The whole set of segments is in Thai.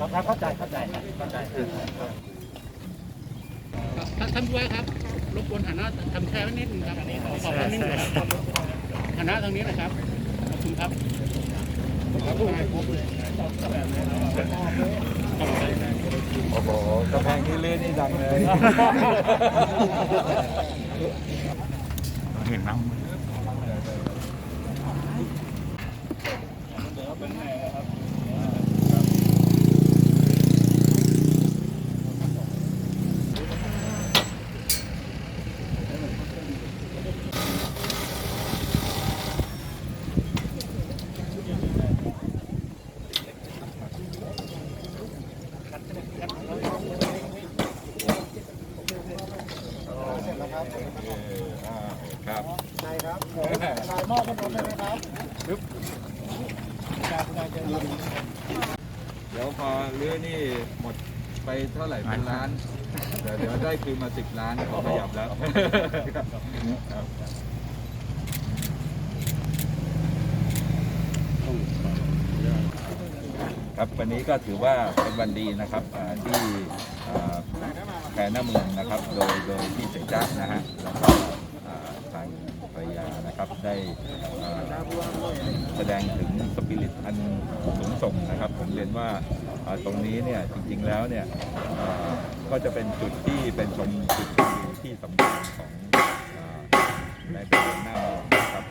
ครับเข้าใจเข้าใจเข้าใจ ท่านท่านผู้ว่าครับรบกวนหันหน้าทำแค่ไว้นิดนึงครับขอบคุณนิดนึงครับหันหน้าทางนี้นะครับขอบคุณครับโอ้โหกำแพงที่เลื่นนี่ดังเลยเห็นน้ำ ครับ ใช่ครับถ่ายมอบกันหมดเลยนะครับเดี๋ยวพอเรือนี่หมดไปเท่าไหร่เป็นล้านเดี๋ยวเดี๋ยวได้คืนมาสิบล้านขอขยับแล้วครับวันนี้ก็ถือว่าเป็นวันดีนะครับที่แพรหน้าเมืองนะครับ โดยโดยที่เสจ้านะฮะแล้วก็ ทางภรรยานะครับได้แสดงถึงสปิริตอันสูงส่งนะครับ ผมเรียนว่าตรงนี้เนี่ยจริงๆแล้วเนี่ยก็จะเป็นจุดที่เป็นชมจุดที่สำคัญของอในบริเวณหน้าองครับ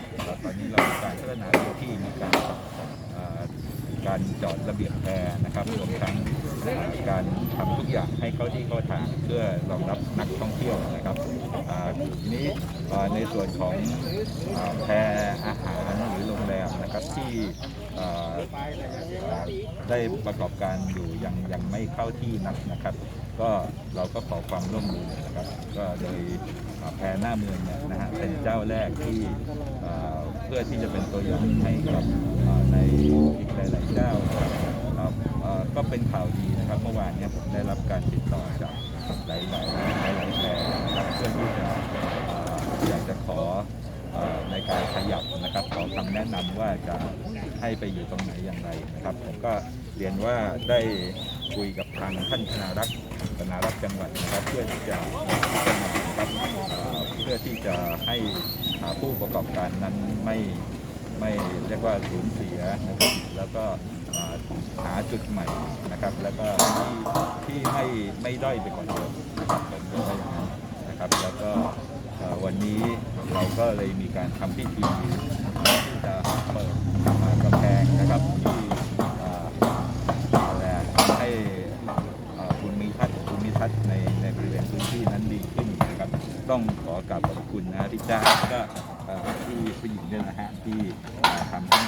ตอนนี้เรามีการพัฒนาพื้นที่มีการการจอดระเบียบแพรนะครับรวมทั้งการทำทุกอย่างให้เข้าที่เข้าทางเพื่อรองรับนักท่องเที่ยวนะครับ ทีนี้ในส่วนของแพรอาหารหรือโรงแรมนะครับที่ได้ประกอบการอยู่ยังยังไม่เข้าที่นักนะครับ ก็เราก็ขอความร่วมมือนะครับ ก็โดยแพรหน้าเมืองเนี่ยนะฮะเป็นเจ้าแรกที่เพื่อที่จะเป็นตัวอย่างให้กับในอีกหลาย ๆ เจ้านะครับก็เป็นข่าวดีนะครับ เมื่อวานเนี้ผมได้รับการติดต่อจากหลายๆหลายๆแพรนะครับเพื่อที่จะอ่าอยากจะขออ่าในการขยับนะครับ ขอคำแนะนำว่าจะให้ไปอยู่ตรงไหนอย่างไรนะครับ ผมก็เรียนว่าได้คุยกับทางท่านธนารักษ์ธนารักษ์จังหวัดนะครับ เพื่อที่จะพิจารณาครับเพื่อที่จะให้ผู้ประกอบการนั้นไม่ไม่เรียกว่าสูญเสียนะครับแล้วก็หาจุดใหม่นะครับ แล้วก็ที่ที่ไม่ไม่ด้อยไปกว่าเดิมนะครับผมเรียกว่อย่างนั้นะครับ แล้วก็วันนี้เราก็เลยมีการทำพิธี จะเปิดอ่ากำแพงนะครับที่อ่าอะไรอะให้เอ่อภูมิทัศน์ภูมิทัศน์ในในบริเวณพื้นที่นั้นดีขึ้นนะครับ ต้องขอกราบขอบคุณนะที่จ้าก็ที่ผู้หญิงเนี่ยนะฮะที่ทำให้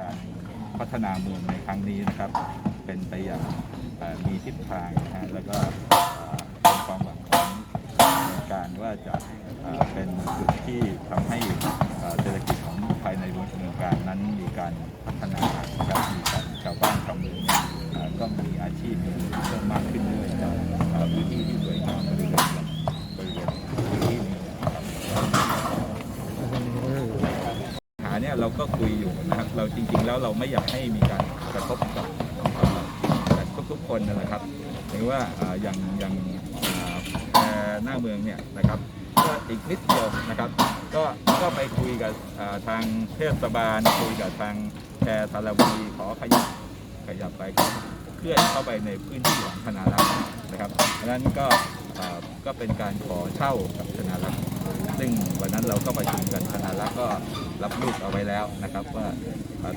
การพัฒนาเมืองในครั้งนี้นะครับ เป็นไปอย่างมีทิศทางนะฮะแล้วก็เอ่อเป็นความหวังของ การว่าจะเป็นจุดที่ทำให้เศรษฐกิจของภายในเมืองการนั้นมีการพัฒนาครับมีการชาวบ้านชาวเมืองก็มีอาชีพเพิ่มมากขึ้นด้วยจากเอ่อพื้นที่ที่สวยงามบริเวณบริเวณพื้นที่นี้นะครับปัญหาเนี่ยเราก็คุยอยู่นะครับเราจริง ๆ แล้วเราไม่อยากให้มีการกระทบกับทุกๆคนนั่นแหละครับถึงว่าอย่างอย่าง หน้าเมืองเนี่ยนะครับก็อีกนิดเดียวนะครับ ก็ก็ไปคุยกับทางเทศบาลคุยกับทางแพรทารวีขอขยับขยับไปเคลื่อนเข้าไปในพื้นที่ของธนารักษ์นะครับดังนั้นก็ก็เป็นการขอเช่ากับธนารักษ์ซึ่งวันนั้นเราก็ประชุมกันธนารักษ์ก็รับลูกเอาไว้แล้วนะครับว่า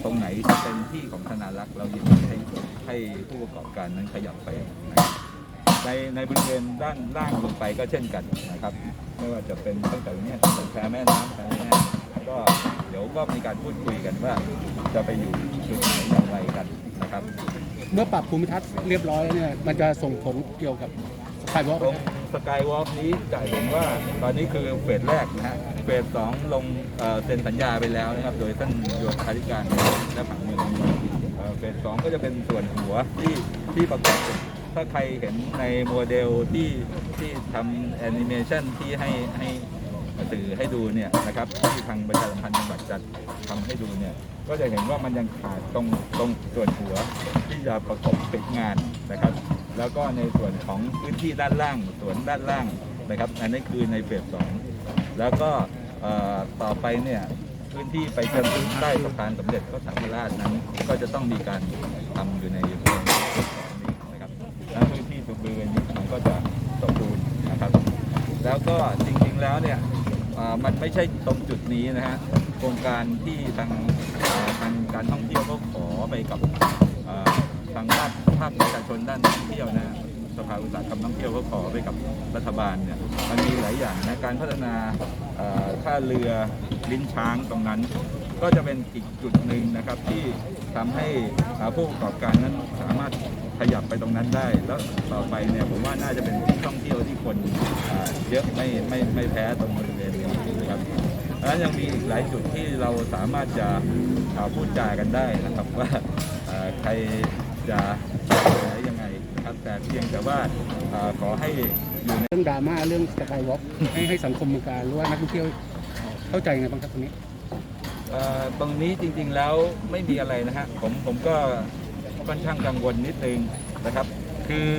ตรงไหนที่เป็นที่ของธนารักษ์เรายินดีให้ให้ผู้ประกอบการนั้นขยับไปนะครับ ในในบริเวณด้านล่างลงไปก็เช่นกันนะครับ ไม่ว่าจะเป็นตั้งแต่เนี้ตั้งแต่แพแม่น้ำแพแม่ก็เดี๋ยวก็มีการพูดคุยกันว่า จะไปอยู่จุดไหนอย่างไรกันนะครับ เมื่อปรับภูมิทัศน์เรียบร้อยแล้วเนี่ยมันจะส่งผลเกี่ยวกับสภ Skywalk ตรงสกายวอล์กนี้จ่ายผมว่าตอนนี้คือเฟสแรกนะฮะเฟสสองลงเอ่อเซ็นสัญญาไปแล้วนะครับ โดยท่านโยธาธิการและผังเมืองเอ่อเฟสสองก็จะเป็นส่วนหัวที่ที่ประกอบ ถ้าใครเห็นในโมเดลที่ที่ทำแอนิเมชันที่ให้ให้สื่อให้ดูเนี่ยนะครับที่ทางประชาสัมพันธ์จังหวัดจัดทำให้ดูเนี่ยก็จะเห็นว่ามันยังขาดตรงตรงส่วนหัวที่จะประกบติดงานนะครับ แล้วก็ในส่วนของพื้นที่ด้านล่างส่วนด้านล่างนะครับ อันนี้คือในเฟสสองแล้วก็เอ่อต่อไปเนี่ยพื้นที่ไปจนถึงใต้สะพานสมเด็จพระสังฆราชนั้น ก็จะต้องมีการทำอยู่ในเรื่องนี้นะครับแล้วืนมันก็จะสมบูรณ์นะครับ แล้วก็จริงๆแล้วเนี่ยมันไม่ใช่ตรงจุดนี้นะฮะโครงการที่ทางทางการท่องเที่ยวก็ขอไปกับทางภาคภาคประชาชนด้านท่องเที่ยวนะสภาอุตสาหกรรมท่องเที่ยวก็ขอไปกับรัฐบาลเนี่ยมันมีหลายอย่างนะการพัฒนาท่าเรือลิ้นช้างตรงนั้น ก็จะเป็นอีกจุดหนึ่งนะครับที่ทำให้ผู้ประกอบการนั้นสามารถ ขยับไปตรงนั้นได้ แล้วต่อไปเนี่ยผมว่าน่าจะเป็นที่ท่องเที่ยวที่คนเอ่อเยอะไม่ไม่ไม่แพ้ตรงบริเวณนี้นะครับแล้วยังมีอีกหลายจุดที่เราสามารถจะเอ่อพูดจากันได้นะครับว่าเอ่อใครจะไหนยังไงนะครับแต่เพียงแต่ว่าเอ่อขอให้อยู่ในเรื่องดราม่าเรื่องสกายวอล์กให้ให้สังคมเมืองการหรือว่านักท่องเที่ยวเข้าใจไงบ้างครับตรงนี้เอ่อตรงนี้จริงๆแล้วไม่มีอะไรนะฮะผมผมก็ ค่อนข้างกังวลนิดนึงนะครับ คือ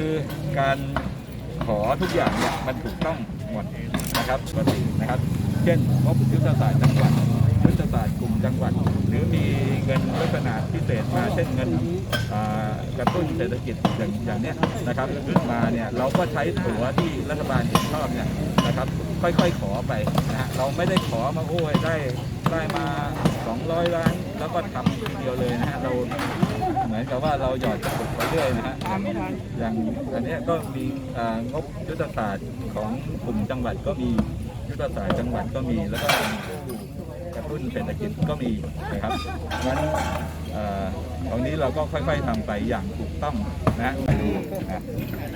การขอทุกอย่างเนี่ยมันถูกต้องหมดนะครับปกตินะครับ เช่นงบยุทธศาสตร์จังหวัดยุทธศาสตร์กลุ่มจังหวัด หรือมีเงินลักษณะพิเศษมาเช่นเงินกระตุ้นเศรษฐกิจอย่างอย่างเนี้ยนะครับขึ้นมาเนี่ยเราก็ใช้ตัวที่รัฐบาลเห็นชอบเนี่ยนะครับ ค่อยๆขอไปนะฮะเราไม่ได้ขอมาโอ้ยได้ได้มา 200 ล้าน แล้วก็ทำทีเดียวเลยนะฮะเรา มือนกับว่าเราหยอดกระปุกไปเรื่อยนะฮะอย่างอย่างอันเนี้ยก็มีอ่างบยุทธศาสตร์ของกลุ่มจังหวัดก็มียุทธศาสตร์จังหวัดก็มีแล้วก็กระตุ้นเศรษฐกิจก็มีนะครับงั้นเอ่อตรงนี้เราก็ค่อยๆทำไปอย่างถูกต้องนะไปดูนะ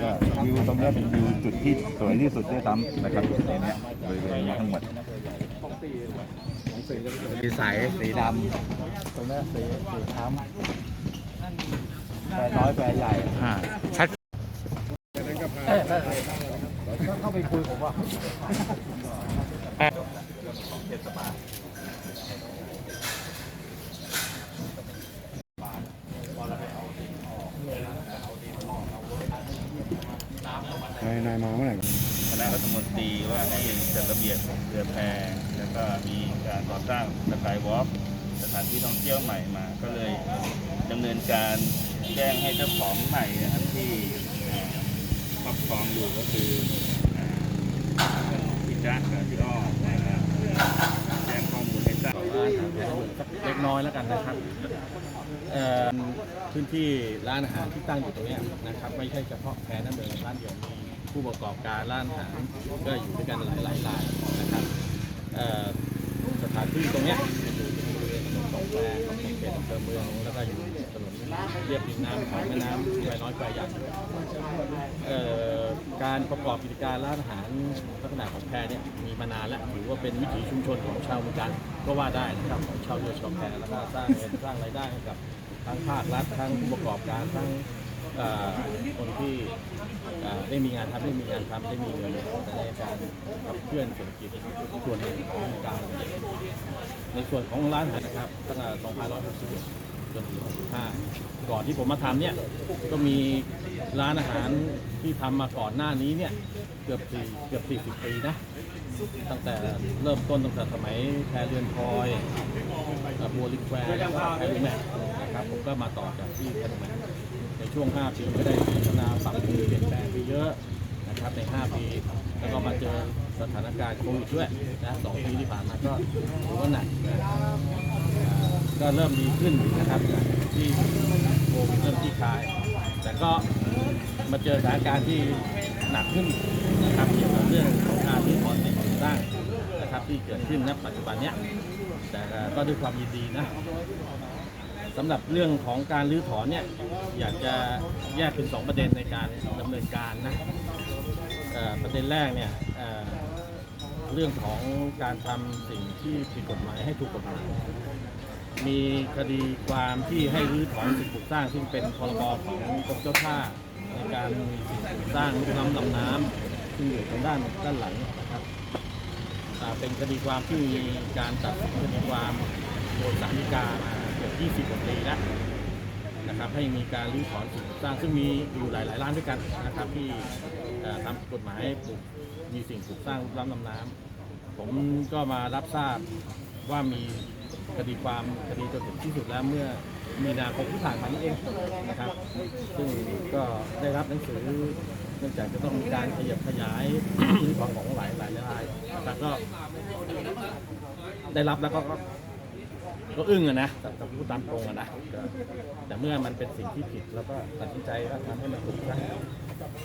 ก็วิวตรงนี้เป็นวิวจุดที่สวยที่สุดด้วยซ้ำนะครับในเนี้ยบริเวณนี้ทั้งหมดสีใสสีดตรงนี้สีสีค้ำ แปรน้อยแปรใหญ่ำอ่าชัดก็เข้าไปคุยผมว่านายนายมาเมื่อไหร่คณะรัฐมนตรีว่าให้จัดระเบียบเรือแพแล้วก็มีการก่อสร้างสกายวอล์กสถานที่ท่องเที่ยวใหม่มา ก็เลยดำเนินการ แจ้งให้เจ้าของใหม่นะครับที่ครอบครองอยู่ก็คือพี่จ๊ะกับพี่อ้อนะครับแจ้งข้อมูลให้ทราบเล็กน้อยแล้วกันนะครับพื้นที่ร้านอาหารที่ตั้งอยู่ตรงนี้นะครับ ไม่ใช่เฉพาะแพรน้ำเดินร้านเดียวมีผู้ประกอบการร้านอาหารก็อยู่ด้วยกันหลายหลายรายนะครับสถานที่ตรงนี้ยอยู่บริเวณถนนสองแควของเขตอำเภอเมืองแล้วก็อยู่ เรียบริมน้ำของแม่น้ำไยน้อยไยใหญ่อ่อการประกอบกิจการร้านอาหารลักษณะของแพรเนี่ยมีมานานแล้วถือว่าเป็นวิถีชุมชนของชาวเมืองการก็ว่าได้นะครับของชาวเรือชาวแพรแล้วก็สร้างเงินสร้างรายได้ให้กับทั้งภาครัฐทั้งผู้ประกอบการทั้งคนที่ได้มีงานทำได้มีงานทำได้มีเงินในการขับเคลื่อนเศรษฐกิจส่วนหนึ่งของเมืองการ ในส่วนของร้านอาหารนะครับตั้งแต่2561 จนถึง65ก่อนที่ผมมาทำเนี่ยก็มีร้านอาหารที่ทำมาก่อนหน้านี้เนี่ยเกือบสี่เกือบ40ปีนะตั้งแต่เริ่มต้นตั้งแต่สมัยแพรเรือนพลอยบัวลิแควร์แล้วก็แพรลูแมทนะครับผมก็มาต่อจากที่แพรลูแมทในช่วง 5 ปีก็ได้พัฒนาปรับปรุงเปลี่ยนแปลงไปเยอะนะครับใน 5 ปีแล้วก็มาเจอสถานการณ์โควิดด้วยนะสองปีที่ผ่านมาก็ถือว่าหนักนะ ก็เริ่มดีขึ้นนะครับที่โควิดเริ่มที่คลาย แต่ก็มาเจอสถานการณ์ที่หนักขึ้นนะครับเกี่ยวกับเรื่องของการที่ถอนสิ่งก่อสร้างนะครับที่เกิดขึ้นณปัจจุบันเนี้ยแต่ก็ด้วยความยินดีนะสำหรับเรื่องของการรื้อถอนเนี่ยอยากจะแยกเป็นสองประเด็นในการดำเนินการนะประเด็นแรกเนี่ยเเรื่องของการทำสิ่งที่ผิดกฎหมายให้ถูกกฎหมาย มีคดีความที่ให้รื้อถอนสิ่งปลูกสร้างซึ่งเป็นพรบของกรมเจ้าท่าในการมีสิ่งปลูกสร้างลุกล้ำลำน้ำซึ่งอยู่ทางด้านด้านหลังนะครับเป็นคดีความที่มีการตัดสินคดีความโดยศาลฎีกามาเกือบ20กว่าปีแล้วนะครับให้มีการรื้อถอนสิ่งปลูกสร้างซึ่งมีอยู่หลายๆร้านด้วยกันนะครับที่ทำกฎหมายปลูกมีสิ่งปลูกสร้างลุกล้ำลำน้ำผมก็มารับทราบว่ามี คดีความคดีจนถึงที่สุดแล้วเมื่อมีนาคมที่ผ่านมานี้เองนะครับ ซึ่งก็ได้รับหนังสือเนื่องจากจะต้องมีการขยับขยายที่ของหลายหลายรายแต่ก็ได้รับแล้วก็ก็อึ้งอะนะแต่แต่พูดตามตรงอะนะแต่เมื่อมันเป็นสิ่งที่ผิดแล้วก็ตัดสินใจว่าทำให้มันถูกซะ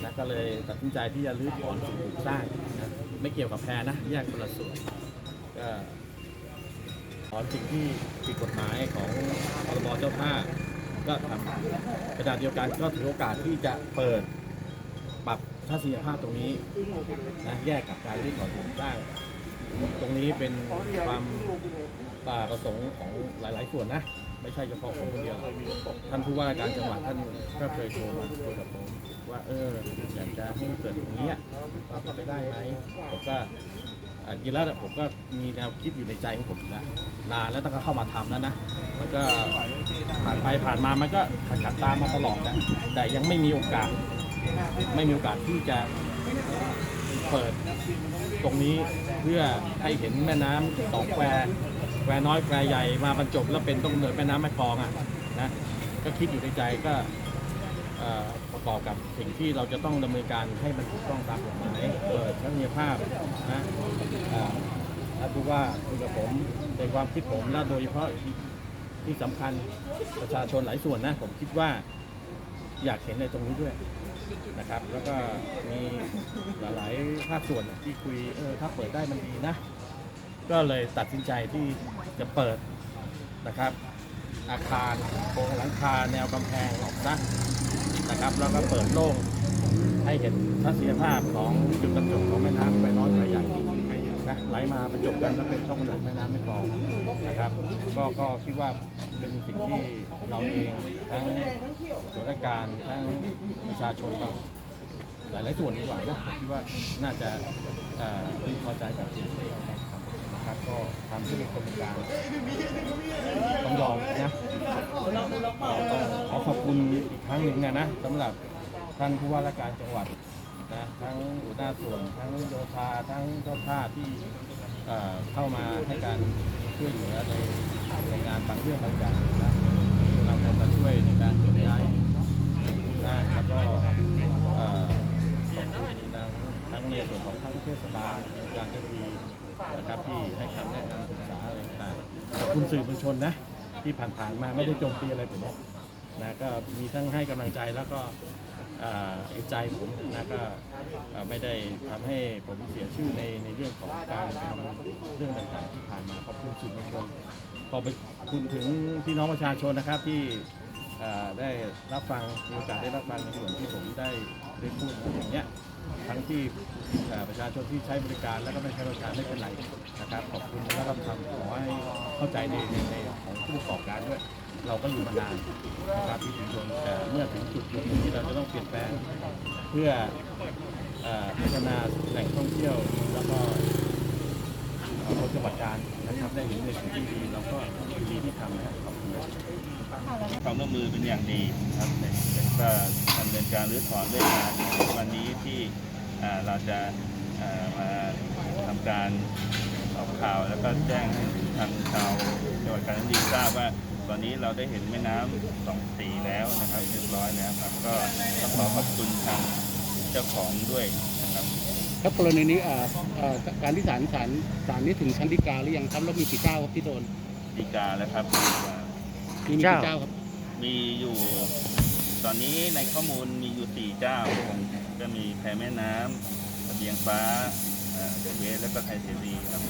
นะก็เลยตัดสินใจที่จะรื้อถอนสิ่งปลูกสร้างนะไม่เกี่ยวกับแพรนะแยกคนละส่วนก็ ถอนสิ่งที่ผิดกฎหมายของพรบเจ้าท่าก็ทำกระดาษเดียวกันก็ถือโอกาสที่จะเปิดปรับทัศนียภาพตรงนี้นะแยกกับการรื้อถอถูกสร้างตรงนี้เป็นความป่าประสงค์ของหลาย ๆ ส่วนนะ ไม่ใช่เฉพาะผมคนเดียว ท่านผู้ว่าการจังหวัดท่านก็เคยโทรมาคุยกับผมว่าเอออยากจะให้เกิดตรงนี้เราทำไปได้ไหมผมก็ จริงแล้วผมก็มีแนวคิดอยู่ในใจของผมอยู่แล้วนานแล้วตั้งแต่เข้ามาทำแล้วนะมันก็ผ่านไปผ่านมามันก็ขัดขัดตามมาตลอดนะแต่ยังไม่มีโอกาส ไม่มีโอกาสที่จะเปิดตรงนี้เพื่อให้เห็นแม่น้ำสองแควแควน้อยแควใหญ่มาบรรจบแล้วเป็นต้องเนินแม่น้ำแม่กลองอะนะก็คิดอยู่ในใจก็ ประกอบกับสิ่งที่เราจะต้องดำเนินการให้มันถูกต้องตามกฎหมายเปิดทัศนียภาพนะเอ่อถ้าดูว่าคุยกับผมในความคิดผมและโดยเฉพาะที่สำคัญประชาชนหลายส่วนนะผมคิดว่าอยากเห็นในตรงนี้ด้วยนะครับ แล้วก็มีหลายๆภาคส่วนที่คุยเออถ้าเปิดได้มันดีนะ ก็เลยตัดสินใจที่จะเปิดนะครับ อาคารโครงหลังคาแนวกำแพงออกซะ นะครับ แล้วก็เปิดโล่งให้เห็นทัศนียภาพของจุดบรรจบของแม่น้ำไปน้อยไปใหญ่นะไหลมาบรรจบกันแล้วเป็นช่องหลือแม่น้ำไม่กลองนะครับ ก็ก็คิดว่าเป็นสิ่งที่เราเองทั้งส่วนราชการทั้งประชาชนเราหลายๆส่วนดีกว่านะผมคิดว่าน่าจะเอ่อพึงพอใจกับสิ่งที่เราทำนะครับก็ทำด้วยกระบวนการต้องยอมนะ ขอขอบคุณอีกครั้งหนึ่งนะนะสำหรับท่านผู้ว่าราชการจังหวัดนะทั้งหัวหน้าส่วนทั้งโยธาทั้งเจ้าท่าที่เอ่อเข้ามาให้การช่วยเหลือในในงานบางเรื่องบางอย่างนะเราจะมาช่วยในการเคลื่อนย้ายนะแล้วก็เอ่อขอบคุณทางทั้งในส่วนของทั้งเทศบาลการเจ้าหน้าที่นะครับที่ให้คำแนะนำศึกษาอะไรต่างๆขอบคุณสื่อมวลชนนะ ที่ผ่านๆมาไม่ได้โจมตีอะไรผมนะนะก็มีทั้งให้กำลังใจแล้วก็อ่าเห็นใจผมนะก็ไม่ได้ทำให้ผมเสียชื่อในในเรื่องของการทำเรื่องต่างๆที่ผ่านมาขอบคุณสื่อมวลชนขอบคุณถึงพี่น้องประชาชนนะครับที่ได้รับฟังมีโอกาสได้รับฟังในส่วนที่ผมได้ได้พูดอย่างเนี้ย ทั้งที่ประชาชนที่ใช้บริการแล้วก็ไม่ใช้บริการไม่เป็นไรนะครับขอบคุณและรับคำขอให้เข้าใจในในของผู้ประกอบการด้วยเราก็อยู่มานานนะครับที่ชุมชนแต่เมื่อถึงจุดจุดที่เราจะต้องเปลี่ยนแปลงเพื่อพัฒนาแหล่งท่องเที่ยวแล้วก็คนจังหวัดการนะครับได้เห็นในสิ่งที่ดีเราก็ยินดีที่ทำนะครับขอบคุณครับความร่วมมือเป็นอย่างดีครับแต่ก็ดำเนินการรื้อถอนด้วยงานวันนี้ที่ เราจะอ่ามาทำการออกข่าวแล้วก็แจ้งให้ทางชาวจังหวัดกาญจนบุรีทราบว่าตอนนี้เราได้เห็นแม่น้ำสองสีแล้วนะครับเรียบร้อยแล้วครับก็ต้องขอขอบคุณทางเจ้าของด้วยนะครับครับกรณีนี้อ่าอ่าการที่ศาลศาลศาลนี้ถึงชั้นฎีกาหรือยังครับแล้วมีกี่เจ้าครับที่โดนดีกาแล้วครับมีมีกี่เจ้าครับมีอยู่ ตอนนี้ในข้อมูลมีอยู่สี่เจ้า ก็มีแพแม่น้ำระเบียงฟ้าเอ่อเดอะเวสแล้วก็ไทยเสรีครับ